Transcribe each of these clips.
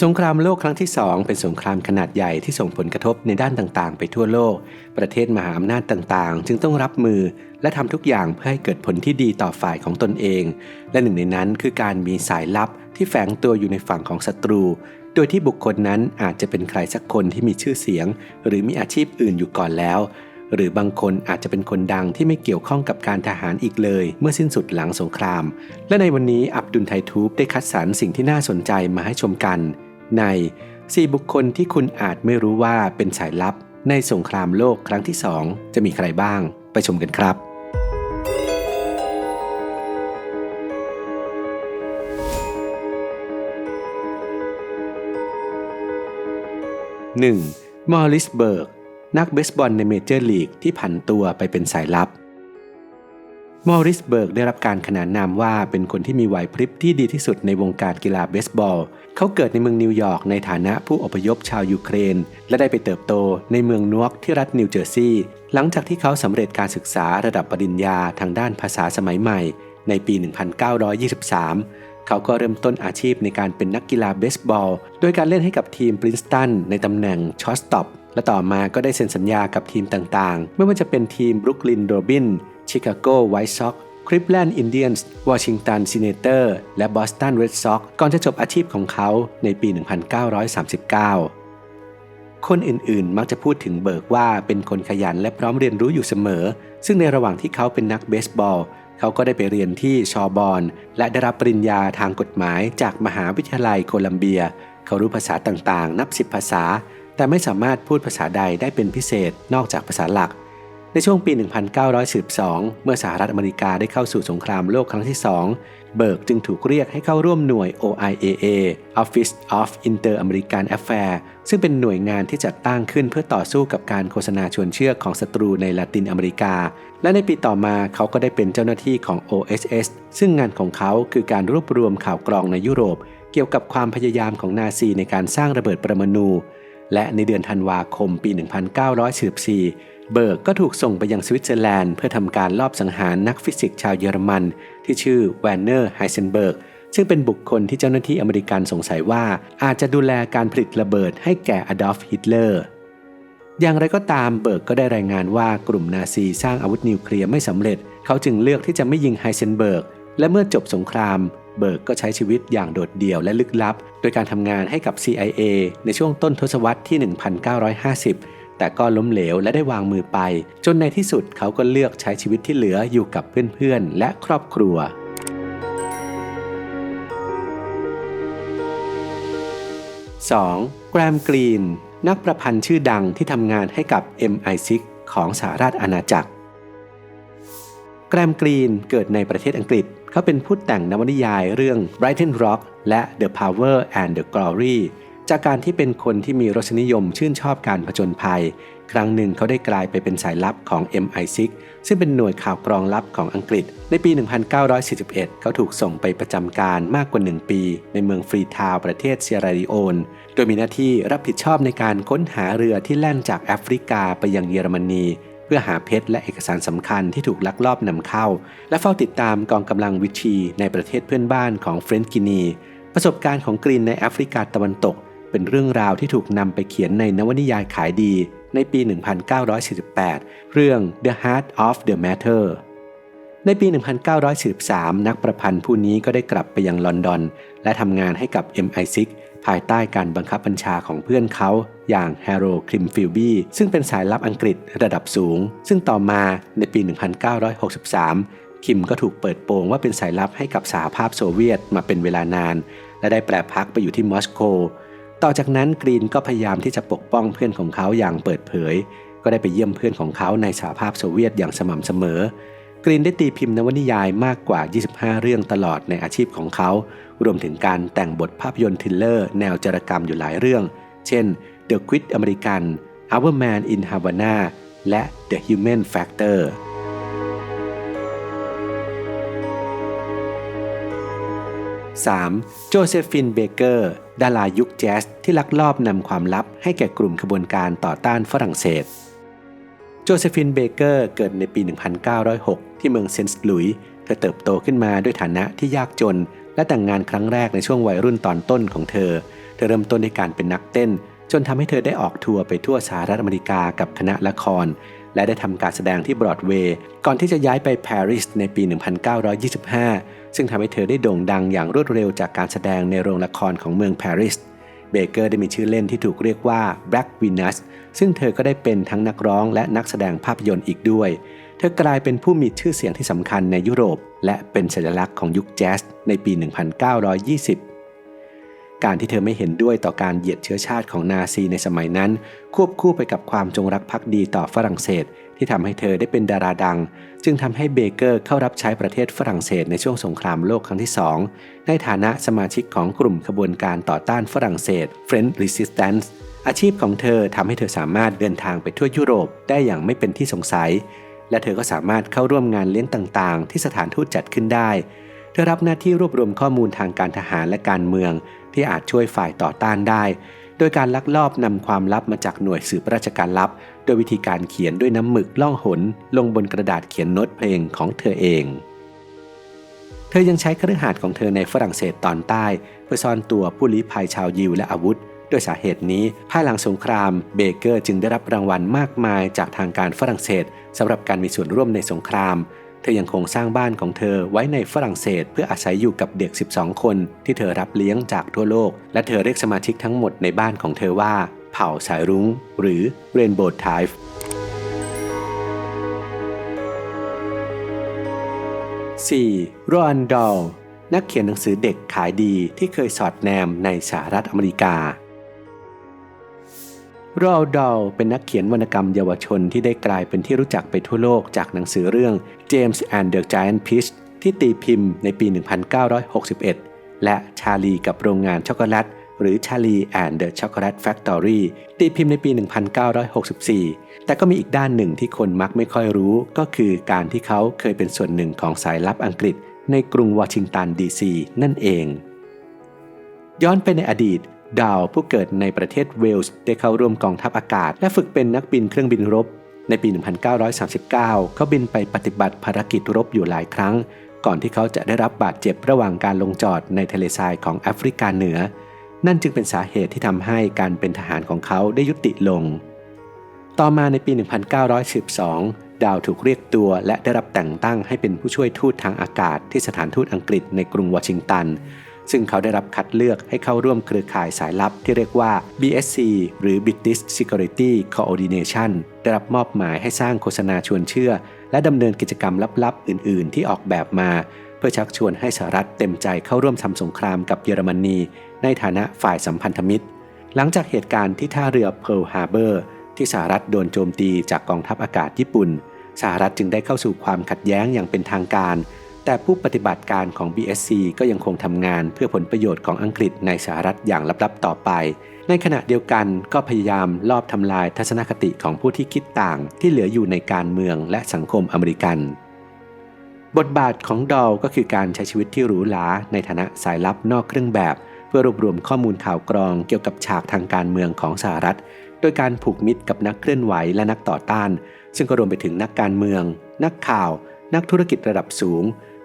สงครามโลกครั้งที่สองเป็นสงครามขนาดใหญ่ที่ส่งผลกระทบในด้านต่างๆ ไปทั่วโลก ประเทศมหาอำนาจต่างๆ จึงต้องรับมือและทำทุกอย่างเพื่อให้เกิดผลที่ดีต่อฝ่ายของตนเอง และหนึ่งในนั้นคือการมีสายลับที่แฝงตัวอยู่ในฝั่งของศัตรู โดยที่บุคคลนั้นอาจจะเป็นใครสักคนที่มีชื่อเสียง หรือมีอาชีพอื่นอยู่ก่อนแล้ว หรือบางคนอาจจะเป็นคนดังที่ไม่เกี่ยวข้องกับการทหารอีกเลย เมื่อสิ้นสุดหลังสงคราม และในวันนี้อับดุลไททูบได้คัดสรรสิ่งที่น่าสนใจมาให้ชมกัน ใน 4 บุคคลที่คุณอาจไม่รู้ว่าเป็นสายลับ ในสงครามโลกครั้งที่ 2 จะมีใครบ้าง ไปชมกันครับ 1. มอริสเบิร์ก นักเบสบอลในเมเจอร์ลีกที่ผันตัวไปเป็นสายลับ มอริสเบิร์กได้รับการขนานนามว่าเป็นคนที่มีไหวพริบที่ดีที่สุดในวงการกีฬาเบสบอล เขาเกิดในเมืองนิวยอร์กในฐานะผู้อพยพชาวยูเครน และได้ไปเติบโตในเมืองนวกที่รัฐนิวเจอร์ซีย์ หลังจากที่เขาสำเร็จการศึกษาระดับปริญญาทางด้านภาษาสมัยใหม่ ในปี 1923เขาก็เริ่มต้นอาชีพในการเป็นนักกีฬาเบสบอล โดยการเล่นให้กับทีมปรินสตันในตำแหน่งช็อตสต็อป และต่อมาก็ได้เซ็นสัญญากับทีมต่างๆ ไม่ว่าจะเป็นทีมบรุกลินโรบินชิคาโกไวท์ซ็อกคริปแลนด์อินเดียนส์วอชิงตันซีเนเตอร์และบอสตันเรดซ็อกก่อนจะจบอาชีพของเขาในปี 1939 คนอื่นๆ มักจะพูดถึงเบิร์กว่าเป็นคนขยันและพร้อมเรียนรู้อยู่เสมอ ซึ่งในระหว่างที่เขาเป็นนักเบสบอล เขาก็ได้ไปเรียนที่ชอบอนและได้รับปริญญาทางกฎหมายจากมหาวิทยาลัยโคลัมเบีย เขารู้ภาษาต่างๆ นับสิบภาษา แต่ไม่สามารถพูดภาษาใดได้เป็นพิเศษนอกจากภาษาหลัก ในช่วงปี 1912เมื่อสหรัฐอเมริกาได้เข้าสู่สงครามโลกครั้งที่ 2 เบิร์กจึงถูกเรียกให้เข้าร่วมหน่วย OIAA Office of Inter-American Affairs ซึ่งเป็นหน่วยงานที่จัดตั้งขึ้นเพื่อต่อสู้กับการโฆษณาชวนเชื่อของศัตรูในละตินอเมริกา และในปีต่อมาเขาก็ได้เป็นเจ้าหน้าที่ของ OSS ซึ่งงานของเขาคือการรวบรวมข่าวกรองในยุโรป เกี่ยวกับความพยายามของนาซีในการสร้างระเบิดปรมาณู และในเดือนธันวาคมปี 1944เบิร์กก็ถูกส่งไปยังสวิตเซอร์แลนด์ เพื่อทำการลอบสังหารนักฟิสิกส์ชาวเยอรมัน ที่ชื่อแวนเนอร์ไฮเซนเบิร์กซึ่งเป็นบุคคลที่เจ้าหน้าที่อเมริกันสงสัยว่า อาจจะดูแลการผลิตระเบิดให้แก่อดอล์ฟฮิตเลอร์อย่างไรก็ตามเบิร์กก็ได้รายงานว่ากลุ่มนาซีสร้างอาวุธนิวเคลียร์ไม่สำเร็จ เขาจึงเลือกที่จะไม่ยิงไฮเซนเบิร์กและเมื่อจบสงคราม เบิร์กก็ใช้ชีวิตอย่างโดดเดี่ยวและลึกลับ โดยการทำงานให้กับ CIA ในช่วงต้นทศวรรษที่ 1950 แต่ก็ล้มเหลวและได้วางมือไป จนในที่สุดเขาก็เลือกใช้ชีวิตที่เหลืออยู่กับเพื่อนๆ และครอบครัว 2. แกรมกรีน นักประพันธ์ชื่อดังที่ทำงานให้กับ MI6 ของสหราชอาณาจักร แกรมกรีนเกิดในประเทศอังกฤษ เขาเป็นผู้แต่งนวนิยายเรื่อง Brighton Rock และ The Power and the Glory จากการที่เป็นคนที่มีรสนิยมชื่นชอบการผจญภัย ครั้งหนึ่งเขาได้กลายไปเป็นสายลับของ MI6 ซึ่งเป็นหน่วยข่าวกรองลับของอังกฤษ ในปี 1941 เขาถูกส่งไปประจำการมากกว่า 1 ปี ในเมืองฟรีทาวประเทศเซียราลีโอน โดยมีหน้าที่รับผิดชอบในการค้นหาเรือที่แล่นจากแอฟริกาไปยังเยอรมนี พื่อหาเพชรและเอกสารสำคัญที่ถูกลักลอบนำเข้า และเฝ้าติดตามกองกำลังวิชีในประเทศเพื่อนบ้านของเฟรนกินี ประสบการณ์ของกรีนในแอฟริกาตะวันตก เป็นเรื่องราวที่ถูกนำไปเขียนในนวนิยายขายดีในปี 1948 เรื่อง The Heart of the Matter ในปี 1943 นักประพันธ์ผู้นี้ก็ได้กลับไปยังลอนดอน และทำงานให้กับ MI6 ภายใต้การบังคับบัญชาของเพื่อนเขาอย่างแฮร์โรคริมฟิลบี้ซึ่งเป็นสายลับอังกฤษระดับสูง ซึ่งต่อมาในปี 1963 คิมก็ถูกเปิดโปงว่าเป็นสายลับให้กับสหภาพโซเวียตมาเป็นเวลานาน และได้แปรพักไปอยู่ที่มอสโก ต่อจากนั้นกรีนก็พยายามที่จะปกป้องเพื่อนของเขาอย่างเปิดเผย ก็ได้ไปเยี่ยมเพื่อนของเขาในสหภาพโซเวียตอย่างสม่ำเสมอ กรีนได้ตีพิมพ์นวนิยายมากกว่า 25 เรื่องตลอดในอาชีพของเขา รวมถึงการแต่งบทภาพยนตร์ทิลเลอร์ แนวจารกรรมอยู่หลายเรื่อง เช่น The Quid American Our Man in Havana และ The Human Factor 3. โจเซฟินเบเกอร์ ดารายุคแจ๊สที่ลักลอบนำความลับให้แก่กลุ่มขบวนการต่อต้านฝรั่งเศส โจเซฟินเบเกอร์เกิดในปี 1906 ที่เมืองเซนต์หลุยส์เธอเติบโตขึ้นมาด้วยฐานะที่ยากจน และแต่งงานครั้งแรกในช่วงวัยรุ่นตอนต้นของเธอ เธอเริ่มต้นในการเป็นนักเต้น จนทำให้เธอได้ออกทัวร์ไปทั่วสหรัฐอเมริกากับคณะละคร และได้ทำการแสดงที่บรอดเวย์ก่อนที่จะย้ายไปปารีสในปี 1925 ซึ่งทำให้เธอได้โด่งดังอย่างรวดเร็วจากการแสดงในโรงละครของเมืองปารีส เบเกอร์ได้มีชื่อเล่นที่ถูกเรียกว่า Black Venus ซึ่งเธอก็ได้เป็นทั้งนักร้องและนักแสดงภาพยนตร์อีกด้วย เธอกลายเป็นผู้มีชื่อเสียงที่สำคัญในยุโรป และเป็นสัญลักษณ์ของยุคแจ๊สในปี 1920 การที่เธอไม่เห็นด้วยต่อการเหยียดเชื้อชาติของนาซีในสมัยนั้น ควบคู่ไปกับความจงรักภักดีต่อฝรั่งเศส ที่ทำให้เธอได้เป็นดาราดัง จึงทำให้เบเกอร์เข้ารับใช้ประเทศฝรั่งเศสในช่วงสงครามโลกครั้งที่สองในฐานะสมาชิกของกลุ่มขบวนการต่อต้านฝรั่งเศส French Resistance อาชีพของเธอทำให้เธอสามารถเดินทางไปทั่วยุโรปได้อย่างไม่เป็นที่สงสัย และเธอก็สามารถเข้าร่วมงานเลี้ยงต่างๆ ที่สถานทูตจัดขึ้นได้ เธอรับหน้าที่รวบรวมข้อมูลทางการทหารและการเมือง ที่อาจช่วยฝ่ายต่อต้านได้ โดยการลักลอบนำความลับมาจากหน่วยสืบราชการลับ โดยวิธีการเขียนด้วยน้ำหมึกล่องหน ลงบนกระดาษเขียนโน้ตเพลงของเธอเอง เธอยังใช้เครือข่ายของเธอในฝรั่งเศสตอนใต้ เพื่อซ่อนตัวผู้ลี้ภัยชาวยิวและอาวุธด้วยสาเหตุนี้ภายหลังสงคราม เบเกอร์จึงได้รับรางวัลมากมายจากทางการฝรั่งเศสสำหรับการมีส่วนร่วมในสงคราม เธอยังคงสร้างบ้านของเธอไว้ในฝรั่งเศส เพื่ออาศัยอยู่กับเด็ก 12 คน ที่เธอรับเลี้ยงจากทั่วโลก และเธอเรียกสมาชิกทั้งหมดในบ้านของเธอว่า เผ่าสายรุง้ง หรือ Rainbow Tribe 4. โรอนดอลนักเขียนหนังสือเด็กขายดีที่เคยสอดแนมในสหรัฐอเมริกา รอลดอลเป็นนักเขียนวรรณกรรมเยาวชนที่ได้กลายเป็นที่รู้จักไปทั่วโลกจากหนังสือเรื่อง James and the Giant Peach ที่ตีพิมพ์ในปี 1961 และชาลีกับโรงงานช็อกโกแลตหรือ Charlie and the Chocolate Factory ตีพิมพ์ในปี 1964 แต่ก็มีอีกด้านหนึ่งที่คนมักไม่ค่อยรู้ก็คือการที่เขาเคยเป็นส่วนหนึ่งของสายลับอังกฤษ ในกรุงวอชิงตันดีซีนั่นเอง ย้อนไปในอดีต ดาวผู้เกิดในประเทศเวลส์ได้เข้าร่วมกองทัพอากาศ และฝึกเป็นนักบินเครื่องบินรบ ในปี 1939 เขาบินไปปฏิบัติภารกิจรบอยู่หลายครั้ง ก่อนที่เขาจะได้รับบาดเจ็บระหว่างการลงจอดในทะเลทรายของแอฟริกาเหนือ นั่นจึงเป็นสาเหตุที่ทำให้การเป็นทหารของเขาได้ยุติลง ต่อมาในปี 1912ดาวถูกเรียกตัวและได้รับแต่งตั้งให้เป็นผู้ช่วยทูตทางอากาศที่สถานทูตอังกฤษในกรุงวอชิงตัน ซึ่งเขาได้รับคัดเลือกให้เข้าร่วมเครือข่ายสายลับที่เรียกว่า BSC หรือ British Security Coordination ได้รับมอบหมายให้สร้างโฆษณาชวนเชื่อ และดำเนินกิจกรรมลับๆ อื่นๆ ที่ออกแบบมา เพื่อชักชวนให้สหรัฐเต็มใจเข้าร่วมทำสงครามกับเยอรมนี ในฐานะฝ่ายสัมพันธมิตร หลังจากเหตุการณ์ที่ท่าเรือเพิร์ลฮาร์เบอร์ที่สหรัฐโดนโจมตีจากกองทัพอากาศญี่ปุ่น สหรัฐจึงได้เข้าสู่ความขัดแย้งอย่างเป็นทางการ แต่ผู้ปฏิบัติการของ BSC ก็ยังคงทำงานเพื่อผลประโยชน์ของอังกฤษในสหรัฐอย่างลับๆต่อไป ในขณะเดียวกันก็พยายามลอบทำลายทัศนคติของผู้ที่คิดต่างที่เหลืออยู่ในการเมืองและสังคมอเมริกัน บทบาทของดอลก็คือการใช้ชีวิตที่หรูหราในฐานะสายลับนอกเครื่องแบบ เพื่อรวบรวมข้อมูลข่าวกรองเกี่ยวกับฉากทางการเมืองของสหรัฐ โดยการผูกมิตรกับนักเคลื่อนไหวและนักต่อต้าน ซึ่งก็รวมไปถึงนักการเมือง นักข่าว นักธุรกิจระดับสูง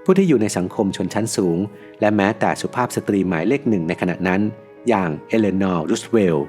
ผู้ที่อยู่ในสังคมชนชั้นสูง และแม้แต่สุภาพสตรีหมายเลขหนึ่งในขณะนั้น อย่างเอเลนอร์รูสเวลล์